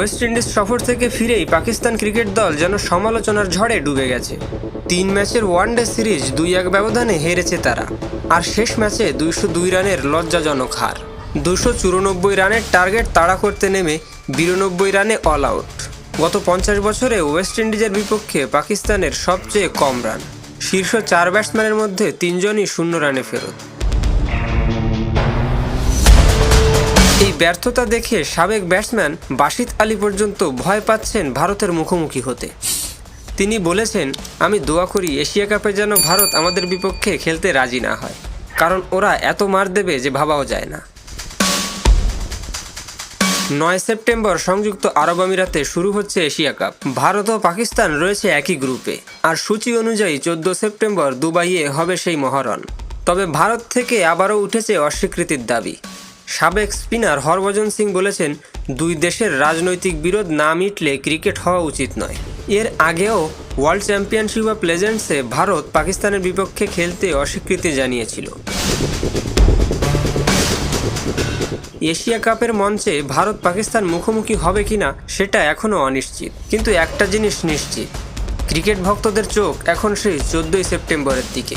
West Indies সফর থেকে ফিরেই পাকিস্তান ক্রিকেট দল যেন সমালোচনার ঝড়ে ডুবে গেছে। তিন ম্যাচের ওয়ানডে সিরিজ দুই এক ব্যবধানে হেরেছে তারা। আর শেষ ম্যাচে দুইশো দুই রানের লজ্জাজনক হার। দুশো চুরানব্বই রানের টার্গেট তাড়া করতে নেমে বিরানব্বই রানে অল আউট গত পঞ্চাশ বছরে ওয়েস্ট ইন্ডিজের বিপক্ষে পাকিস্তানের সবচেয়ে কম রান। শীর্ষ চার ব্যাটসম্যানের মধ্যে তিনজনই শূন্য রানে ফেরত। এই ব্যর্থতা দেখে সাবেক ব্যাটসম্যান বাসিত আলী পর্যন্ত ভয় পাচ্ছেন ভারতের মুখোমুখি হতে। তিনি বলেছেন, আমি দোয়া করি এশিয়া কাপে যেন ভারত আমাদের বিপক্ষে খেলতে রাজি না হয়, কারণ ওরা এত মার দেবে যে ভাবাও যায় না। নয় সেপ্টেম্বর সংযুক্ত আরব আমিরাতে শুরু হচ্ছে এশিয়া কাপ। ভারত ও পাকিস্তান রয়েছে একই গ্রুপে, আর সূচি অনুযায়ী চোদ্দ সেপ্টেম্বর দুবাইয়ে হবে সেই মহরণ। তবে ভারত থেকে আবারও উঠেছে অস্বীকৃতির দাবি। সাবেক স্পিনার হরভজন সিং বলেছেন, দুই দেশের রাজনৈতিক বিরোধ না মিটলে ক্রিকেট হওয়া উচিত নয়। এর আগেও ওয়ার্ল্ড চ্যাম্পিয়নশিপ অফ প্লেজেন্টসে ভারত পাকিস্তানের বিপক্ষে খেলতে অস্বীকৃতি জানিয়েছিল। এশিয়া কাপের মঞ্চে ভারত পাকিস্তান মুখোমুখি হবে কিনা সেটা এখনও অনিশ্চিত। কিন্তু একটা জিনিস নিশ্চিত, ক্রিকেট ভক্তদের চোখ এখন সেই চোদ্দই সেপ্টেম্বরের দিকে।